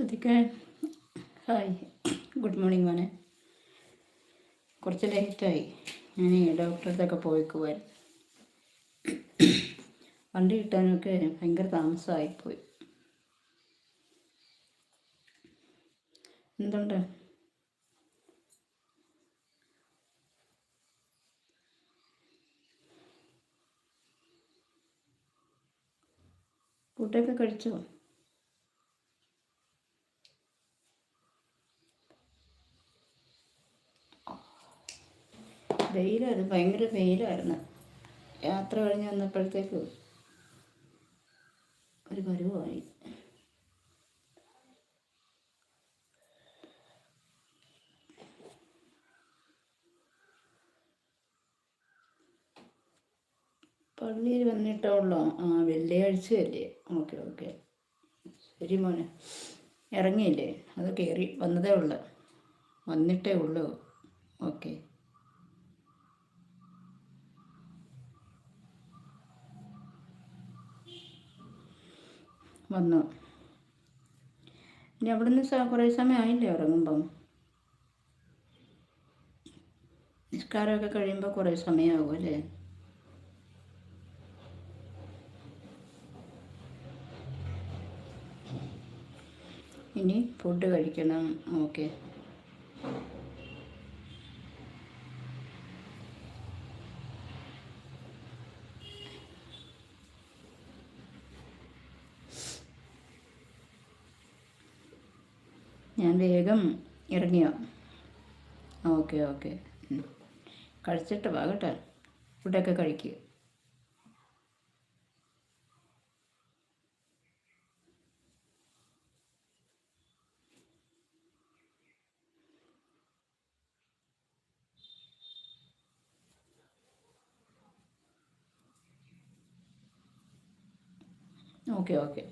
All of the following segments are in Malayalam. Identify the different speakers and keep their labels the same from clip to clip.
Speaker 1: ശ്രദ്ധിക്കാൻ ഹായ്. ഗുഡ് മോർണിംഗ് മോനെ. കുറച്ച് ലേറ്റായി ഞാൻ ഈ പോയിക്കുവാൻ വണ്ടി കിട്ടാനൊക്കെ ഭയങ്കര താമസമായിപ്പോയി. എന്തുണ്ട്? ഫുഡൊക്കെ കഴിച്ചോ? വെയിലായിരുന്നു ഭയങ്കര വെയിലായിരുന്നു. യാത്ര കഴിഞ്ഞ് വന്നപ്പോഴത്തേക്ക് ഒരു പരുവമായി. പള്ളിയിൽ വന്നിട്ടേ ഉള്ളോ. ആ വെള്ളിയാഴ്ചയല്ലേ ഓക്കെ ഓക്കെ. ശരി മോനെ. ഇറങ്ങിയില്ലേ? അത് കയറി വന്നതേ ഉള്ളു. വന്നിട്ടേ ഉള്ളൂ. ഓക്കെ. വന്നു. ഇനി അവിടെ നിന്ന് കുറേ സമയമായില്ലേ ഉറങ്ങുമ്പം? നിസ്കാരമൊക്കെ കഴിയുമ്പോൾ കുറേ സമയമാകും അല്ലേ? ഇനി ഫുഡ് കഴിക്കണം ഓക്കെ ഞാൻ വേഗം ഇറങ്ങിയോ? Okay okay. കഴിച്ചിട്ട് വാ കേട്ടോ. ഫുഡൊക്കെ കഴിക്കുക ഓക്കെ ഓക്കെ.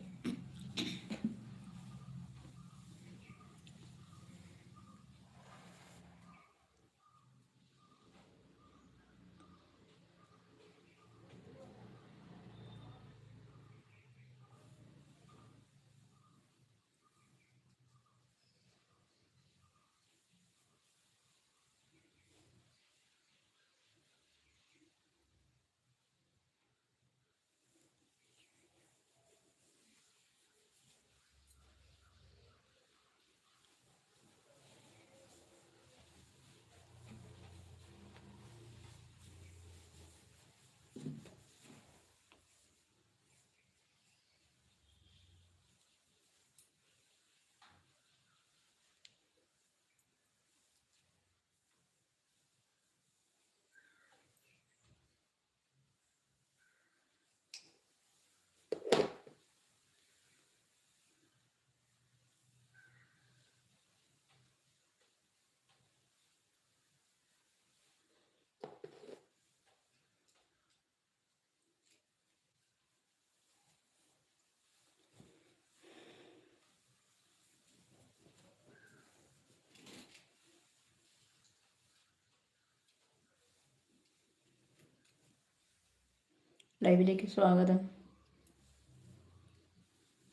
Speaker 1: ലൈവിലേക്ക് സ്വാഗതം.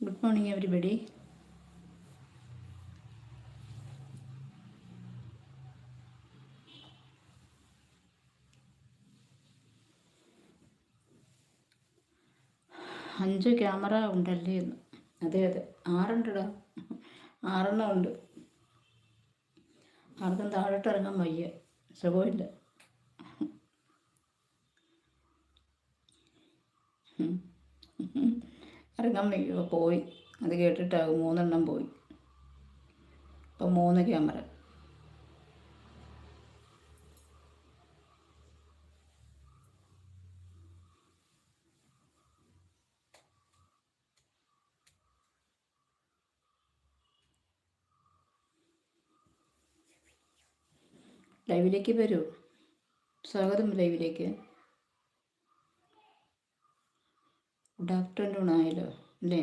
Speaker 1: Good morning everybody. അഞ്ച് ക്യാമറ ഉണ്ടല്ലേ എന്ന്. അതെ അതെ. ആറുണ്ടടാ ആറെണ്ണം ഉണ്ട്. ആർക്കും താഴോട്ട് ഇറങ്ങാൻ വയ്യ. സുഖമില്ല ഇറങ്ങാൻ പോയി. അത് കേട്ടിട്ടാകും മൂന്നെണ്ണം പോയി. ഇപ്പം മൂന്ന് ക്യാമറ. ലൈവിലേക്ക് വരൂ. സ്വാഗതം ലൈവിലേക്ക്. ഗുഡ് ആഫ്റ്റർനൂൺ ആയല്ലോ അല്ലേ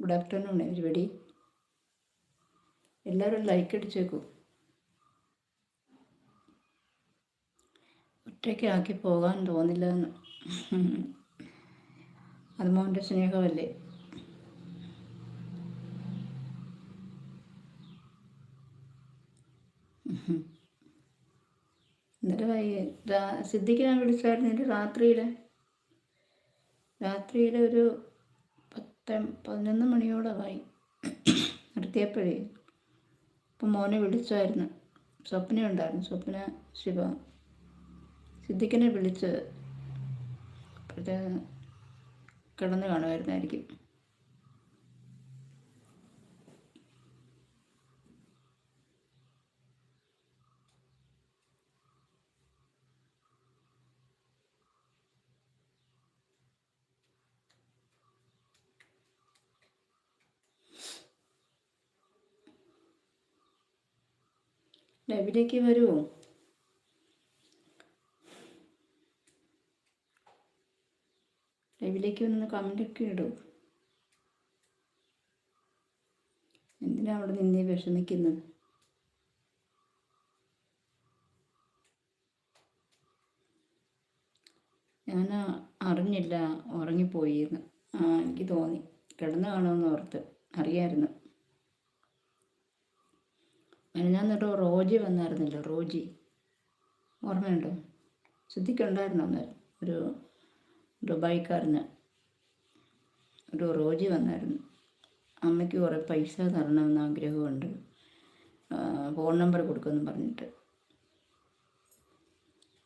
Speaker 1: ഗുഡ് ആഫ്റ്റർനൂൺ എവരിബഡി എല്ലാവരും ലൈക്ക് അടിച്ചേക്കൂ. ഒറ്റയ്ക്കാക്കി പോകാൻ തോന്നില്ല എന്ന്. അത് മോന്റെ സ്നേഹമല്ലേ? എന്നിട്ട് വൈകി സിദ്ധിക്ക് ഞാൻ വിളിച്ചായിരുന്നു എന്റെ രാത്രിയിലെ. രാത്രിയിൽ ഒരു പത്ത് പതിനൊന്ന് മണിയോളമായി നിർത്തിയപ്പോഴേ അപ്പം മോനെ വിളിച്ചായിരുന്നു. സ്വപ്ന ഉണ്ടായിരുന്നു സ്വപ്ന ശിവ സിദ്ദിഖിനെ വിളിച്ച് കിടന്ന് കാണുമായിരുന്നായിരിക്കും. ലൈവിലേക്ക് വരുമോ ലൈവിലേക്ക് വന്ന് കമന്റൊക്കെ ഇടൂ. എന്തിനാ അവിടെ നിന്നെ വിഷമിക്കുന്നത്? ഞാൻ അറിഞ്ഞില്ല ഉറങ്ങിപ്പോയി എനിക്ക് തോന്നി. കിടന്നു കാണുമെന്ന് ഓർത്ത്. അറിയായിരുന്നു. ഞാൻ എന്നിട്ട് റോജി വന്നായിരുന്നല്ലോ? റോജി. ഓർമ്മയുണ്ടോ? ശ്രദ്ധിക്കുണ്ടായിരുന്നു അന്ന്? ഒരു ദുബായിക്കാരന് ഒരു റോജി വന്നായിരുന്നു. അമ്മയ്ക്ക് കുറേ പൈസ തരണമെന്ന് ആഗ്രഹമുണ്ട്. ഫോൺ നമ്പർ കൊടുക്കുമെന്ന് പറഞ്ഞിട്ട്.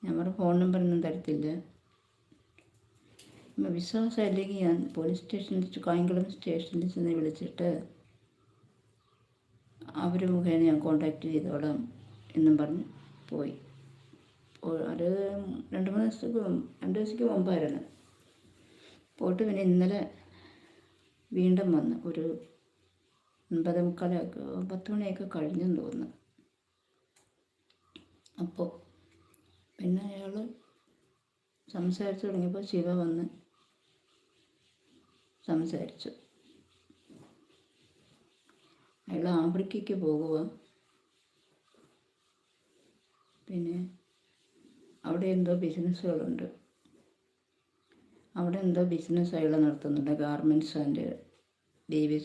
Speaker 1: ഞാൻ പറഞ്ഞ ഫോൺ നമ്പറൊന്നും തരത്തില്ല. വിശ്വാസം അല്ലെങ്കിൽ ഞാൻ പോലീസ് സ്റ്റേഷനിൽ കായംകുളം സ്റ്റേഷനിൽ ചെന്ന് വിളിച്ചിട്ട് അവർ മുഖേന ഞാൻ കോണ്ടാക്ട് ചെയ്തോളാം എന്നും പറഞ്ഞ് പോയി. അത് രണ്ട് മൂന്ന് ദിവസത്തേക്ക് രണ്ട് ദിവസത്തേക്ക് മുമ്പായിരുന്നു. പോയിട്ട് പിന്നെ ഇന്നലെ വീണ്ടും വന്ന് ഒരു ഒൻപത് മുക്കാലൊക്കെ പത്ത് മണിയൊക്കെ കഴിഞ്ഞെന്ന് തോന്നുന്നു. അപ്പോൾ പിന്നെ അയാൾ സംസാരിച്ചു തുടങ്ങിയപ്പോൾ ശിവ വന്ന് സംസാരിച്ചു. അയാൾ ആഫ്രിക്കയ്ക്ക് പോകുക പിന്നെ അവിടെ എന്തോ ബിസിനസ്സുകളുണ്ട്. അവിടെ എന്തോ ബിസിനസ് അയാൾ നടത്തുന്നുണ്ട്. ഗാർമെന്റ്സ് ആൻഡ് ബേബി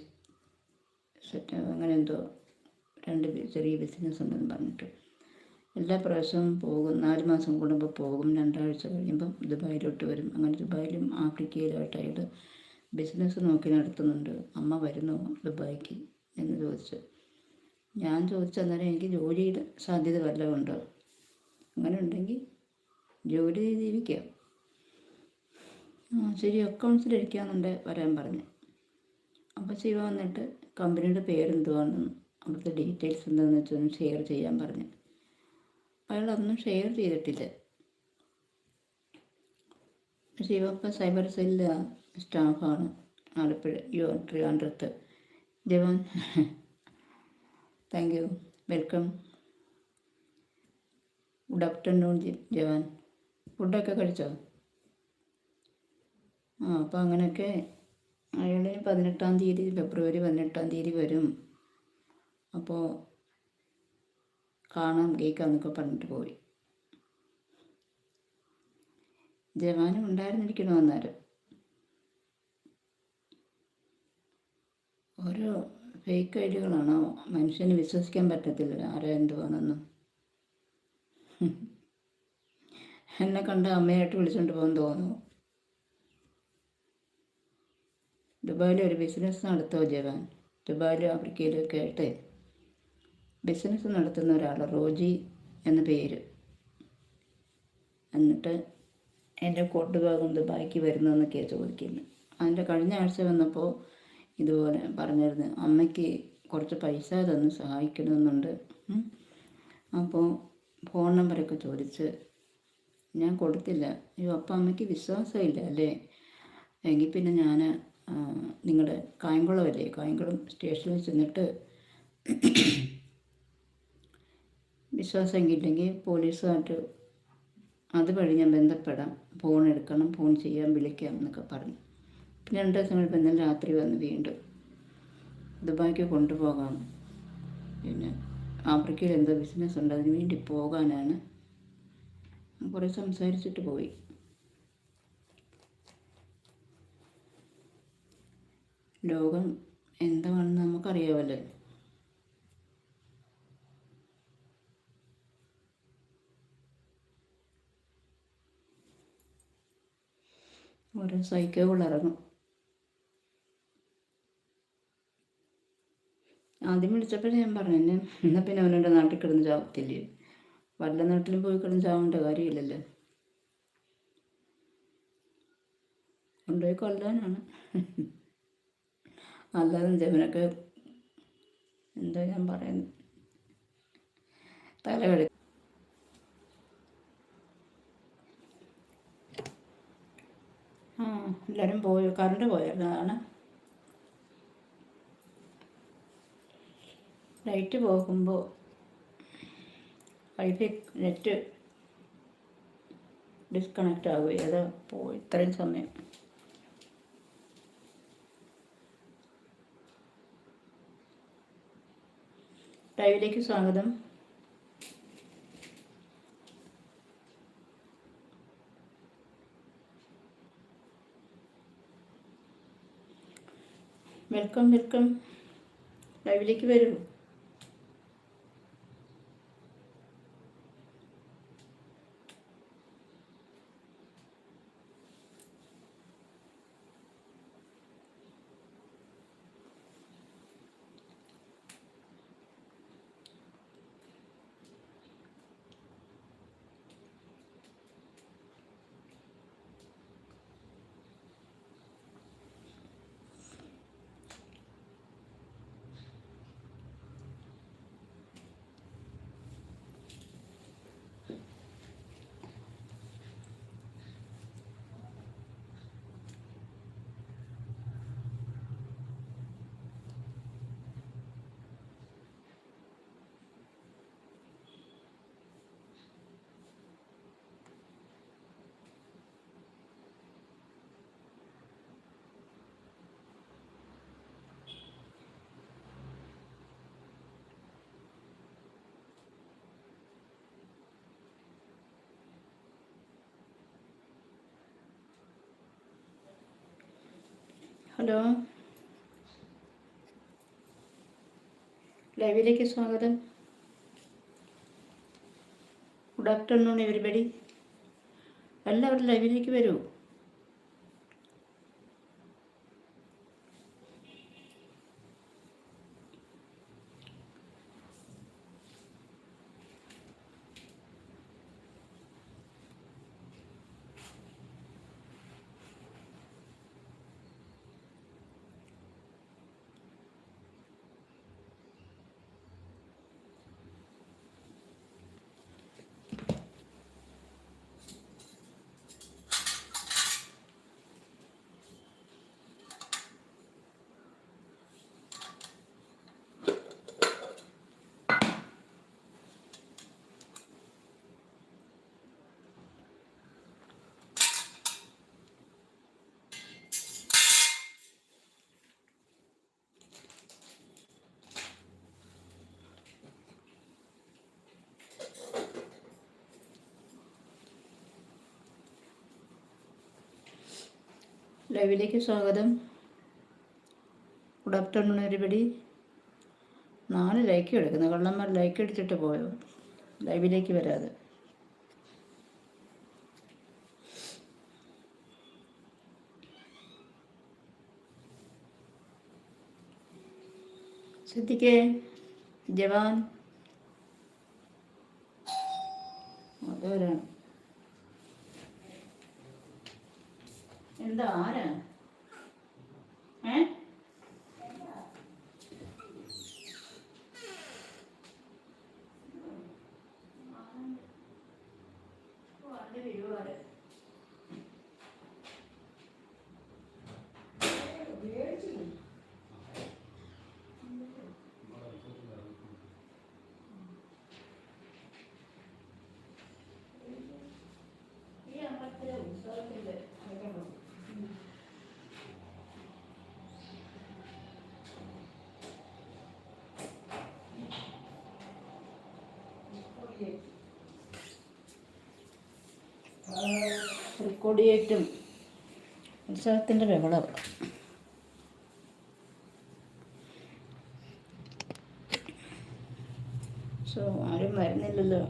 Speaker 1: സെറ്റ് അങ്ങനെ എന്തോ രണ്ട് ചെറിയ ബിസിനസ് ഉണ്ടെന്ന് പറഞ്ഞിട്ട്. എല്ലാ പ്രാവശ്യവും പോകും. നാല് മാസം കൂടുമ്പോൾ പോകും. രണ്ടാഴ്ച കഴിയുമ്പം ദുബായിലോട്ട് വരും. അങ്ങനെ ദുബായിലും ആഫ്രിക്കയിലായിട്ട് അയാൾ ബിസിനസ് നോക്കി നടത്തുന്നുണ്ട്. അമ്മ വരുന്നു ദുബായിക്ക്. എന്ന് ചോദിച്ചു. ഞാൻ ചോദിച്ച അന്നേരം എനിക്ക് ജോലിയുടെ സാധ്യത വല്ലതും ഉണ്ടോ? അങ്ങനെ ഉണ്ടെങ്കിൽ ജോലി ചെയ്ത് ജീവിക്കാം ശരി അക്കൗണ്ട്സിലിരിക്കാന്നുണ്ട് വരാൻ പറഞ്ഞു. അപ്പോൾ ശിവ വന്നിട്ട് കമ്പനിയുടെ പേരെന്തുവാണെന്നും അവിടുത്തെ ഡീറ്റെയിൽസ് എന്താണെന്ന് വെച്ചാൽ ഷെയർ ചെയ്യാൻ പറഞ്ഞു. അയാൾ അതൊന്നും ഷെയർ ചെയ്തിട്ടില്ല. ശിവ ഇപ്പോൾ സൈബർ സെല്ലാണ് സ്റ്റാഫാണ് ആലപ്പുഴ യു ട്രിവാൻഡ്രത്ത്. ജവാൻ. Thank you welcome good afternoon ജവാൻ. ഫുഡൊക്കെ കഴിച്ചോ? ആ അപ്പോൾ അങ്ങനെയൊക്കെ അയാൾ പതിനെട്ടാം തീയതി ഫെബ്രുവരി പതിനെട്ടാം തീയതി വരും. അപ്പോൾ കാണാം കേൾക്കാമെന്നൊക്കെ പറഞ്ഞിട്ട് പോയി. ജവാനും ഉണ്ടായിരുന്നിരിക്കണോ അന്നേരം? ഓരോ ഫേക്ക് ഐ ഡികളാണ് മനുഷ്യന് വിശ്വസിക്കാൻ പറ്റത്തില്ല. ആരാ എന്തുവാണെന്നും. എന്നെ കണ്ട അമ്മയായിട്ട് വിളിച്ചുകൊണ്ട് പോകാൻ തോന്നുന്നു. ദുബായിൽ ഒരു ബിസിനസ് നടത്തുമോ ജവാൻ. ദുബായിലും ആഫ്രിക്കയിലും ഒക്കെ ആയിട്ട് ബിസിനസ് നടത്തുന്ന ഒരാൾ റോജി എന്ന പേര്. എന്നിട്ട് എന്റെ കൊണ്ടുപോകും ദുബായിക്ക് വരുന്നതെന്നൊക്കെയാണ് ചോദിക്കുന്നത് അതിന്റെ കഴിഞ്ഞ ആഴ്ച വന്നപ്പോൾ ഇതുപോലെ പറഞ്ഞിരുന്നു. അമ്മയ്ക്ക് കുറച്ച് പൈസ തന്ന് സഹായിക്കണമെന്നുണ്ട്. അപ്പോൾ ഫോൺ നമ്പറൊക്കെ ചോദിച്ച് ഞാൻ കൊടുത്തില്ല. അയ്യോ അപ്പം അമ്മയ്ക്ക് വിശ്വാസമില്ല അല്ലേ? എങ്കിൽ പിന്നെ ഞാൻ നിങ്ങളുടെ കായംകുളമല്ലേ? കായംകുളം സ്റ്റേഷനിൽ ചെന്നിട്ട് വിശ്വാസമെങ്കില്ലെങ്കിൽ പോലീസുമായിട്ട് അതുവഴി ഞാൻ ബന്ധപ്പെടാം. ഫോൺ എടുക്കണം ഫോൺ ചെയ്യാൻ വിളിക്കാം എന്നൊക്കെ പറഞ്ഞു. രണ്ട് ദിവസം കഴിഞ്ഞപ്പോൾ ഇന്നലെ രാത്രി വന്ന് വീണ്ടും ദുബായ്ക്ക് കൊണ്ടുപോകാം. പിന്നെ ആഫ്രിക്കയിൽ എന്തോ ബിസിനസ് ഉണ്ട് അതിന് വേണ്ടി പോകാനാണ്. കുറേ സംസാരിച്ചിട്ട് പോയി. ലോകം എന്താണെന്ന് നമുക്കറിയാമല്ലോ ഓരോ സൈക്കോകൾ ഇറങ്ങും. ആദ്യം വിളിച്ചപ്പോഴേ ഞാൻ പറഞ്ഞു എന്നെ എന്നാൽ പിന്നെ അവനോട് നാട്ടിൽ കിടന്ന് ചാവത്തില്ലേ? വല്ല നാട്ടിലും പോയി കിടന്ന് ചാവേണ്ട കാര്യമില്ലല്ലോ. കൊണ്ടുപോയി കൊല്ലാനാണ്. അല്ലാതെ ജവനൊക്കെ എന്താ ഞാൻ പറയുന്നത് തലകളി ആ എല്ലാവരും പോയി? കറണ്ട് പോയായിരുന്നു അതാണ് ലൈറ്റ് പോകുമ്പോൾ വൈഫൈ നെറ്റ് ഡിസ്കണക്റ്റ് ആവുകയും അത് പോയി ഇത്രയും സമയം. ലൈവിലേക്ക് സ്വാഗതം. വെൽക്കം വെൽക്കം ലൈവിലേക്ക് വരൂ. ഹലോ. ലൈവിലേക്ക് സ്വാഗതം. ഗുഡ് ആഫ്റ്റർനൂൺ എവരിബഡി എല്ലാവരും ലൈവിലേക്ക് വരൂ. ലൈവിലേക്ക് സ്വാഗതം. ഗുഡ് ആഫ്റ്റർനൂൺ എവരിബഡി നാല് ലൈക്ക് എടുക്കുന്നു. കള്ളന്മാർ ലൈക്ക് എടുത്തിട്ട് പോയോ? ലൈവിലേക്ക് വരാതെ. ശ്രദ്ധിക്കേ ജവാൻ. അതവരാണ് എന്താ ആരാ? ഏ? കൊടിയേറ്റും. ഉത്സവത്തിന്റെ ബഹളം സോ ആരും വരുന്നില്ലല്ലോ.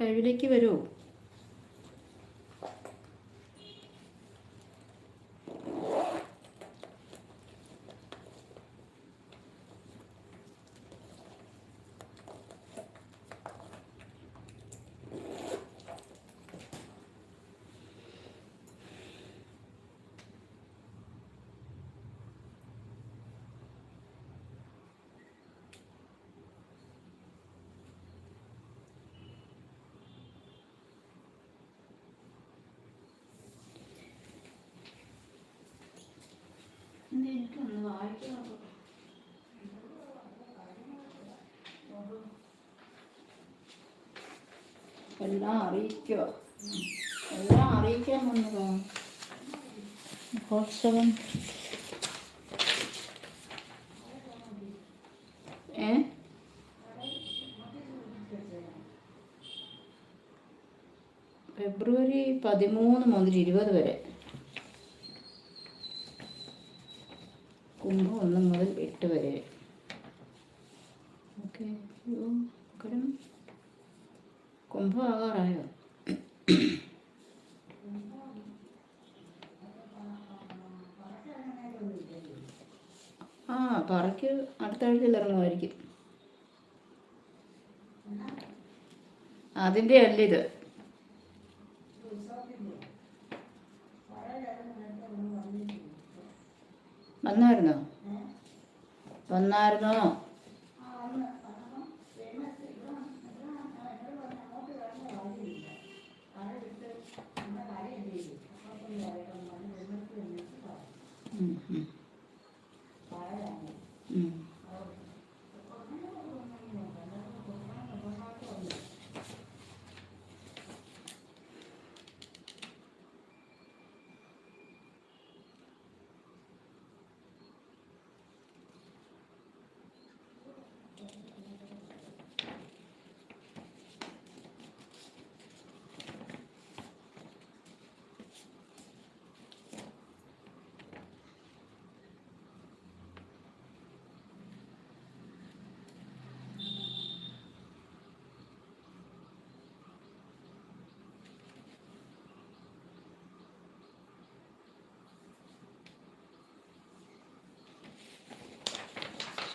Speaker 1: ലൈവിലേക്ക് വരുമോ എല്ലാം അറിയിക്കുക എല്ലാം അറിയിക്കാൻ വന്നതാ. മഹോത്സവം ഏ? ഫെബ്രുവരി പതിമൂന്ന് മുതൽ ഇരുപത് വരെ. കുംഭം ഒന്ന് മുതൽ എട്ട് വരെ. ഓക്കെ കുംഭം ആകാറായോ ആ പറയ്ക്ക് അടുത്ത ആഴ്ചയിൽ ഇറങ്ങുമായിരിക്കും അതിന്റെ അല്ല ഇത്. വന്നായിരുന്നോ? വന്നായിരുന്നോ?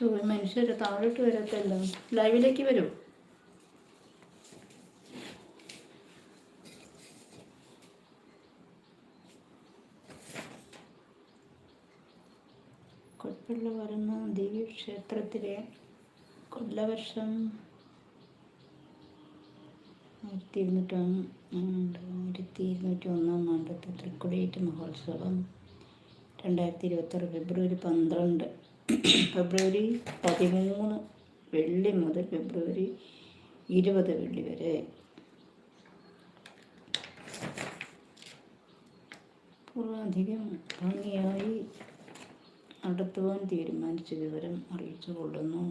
Speaker 1: മനുഷ്യര് താഴോട്ട് വരത്തല്ലോ. ലൈവിലേക്ക് വരൂ. കൊൽപ്പള്ള വരുന്ന ദേവി ക്ഷേത്രത്തിലെ കൊല്ലവർഷം ആയിരത്തി ഇരുന്നൂറ്റി ആയിരത്തി ഇരുന്നൂറ്റി ഒന്നാം ആണ്ടത്തെ തൃക്കുടിയേറ്റ് മഹോത്സവം രണ്ടായിരത്തി ഇരുപത്താറ് ഫെബ്രുവരി പന്ത്രണ്ട് ഫെബ്രുവരി പതിമൂന്ന് വെള്ളി മുതൽ ഫെബ്രുവരി ഇരുപത് വെള്ളി വരെ. പൂർവാധികം ഭംഗിയായി നടത്തുവാൻ തീരുമാനിച്ച വിവരം അറിയിച്ചു കൊള്ളുന്നു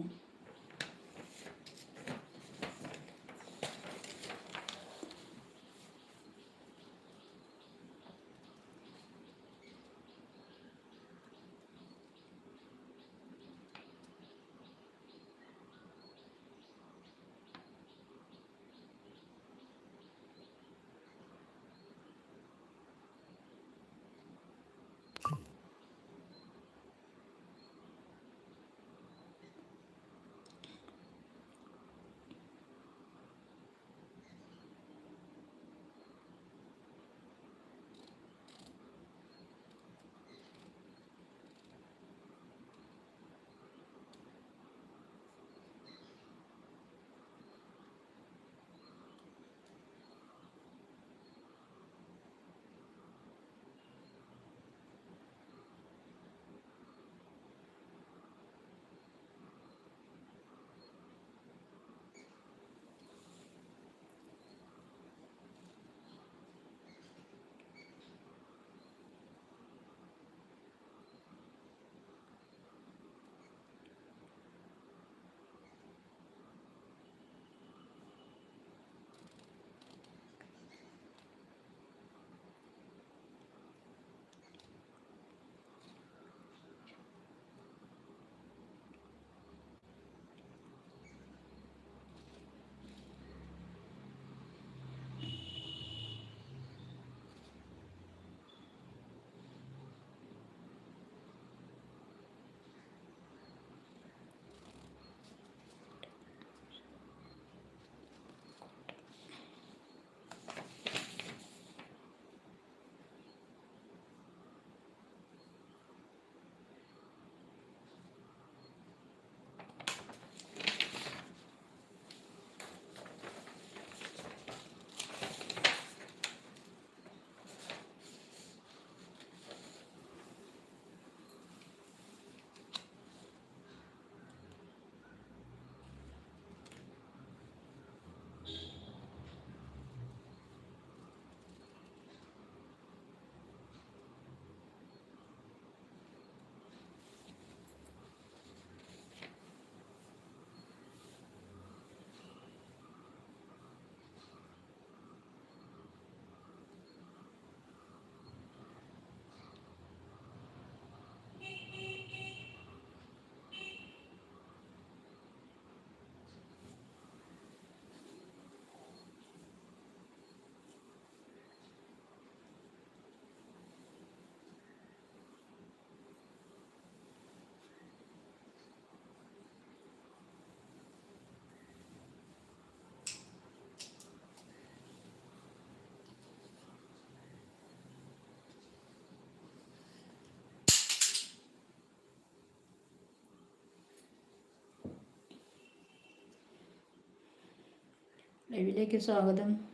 Speaker 1: ലൈവിലേക്ക് സ്വാഗതം.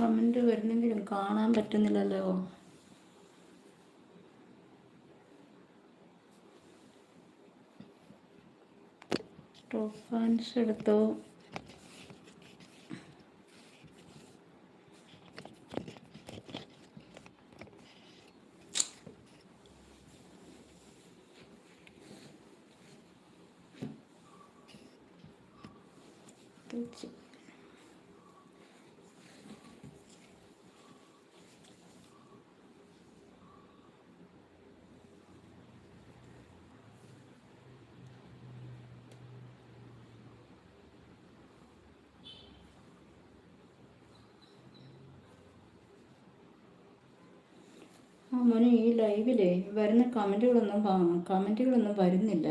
Speaker 1: കമന്റ് വരുന്നെങ്കിലും കാണാൻ പറ്റുന്നില്ലല്ലോ. ടോപ്പ് ഫാൻസ് എടുത്തോ. ആ മോനെ ഈ ലൈവിലെ വരുന്ന കമന്റുകളൊന്നും കമന്റുകളൊന്നും വരുന്നില്ല.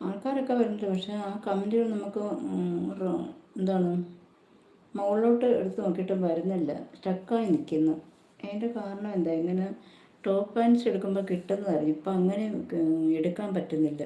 Speaker 1: ആൾക്കാരൊക്കെ വരുന്നുണ്ട് പക്ഷേ ആ കമന്റുകൾ നമുക്ക് എന്താണ് മുകളിലോട്ട് എടുത്ത് നോക്കിയിട്ടും വരുന്നില്ല. സ്റ്റക്കായി നിൽക്കുന്നു. അതിന്റെ കാരണം എന്താ? ഇങ്ങനെ ടോപ്പ് പാൻസ് എടുക്കുമ്പോൾ കിട്ടുന്നതായിരുന്നു ഇപ്പം അങ്ങനെ എടുക്കാൻ പറ്റുന്നില്ല.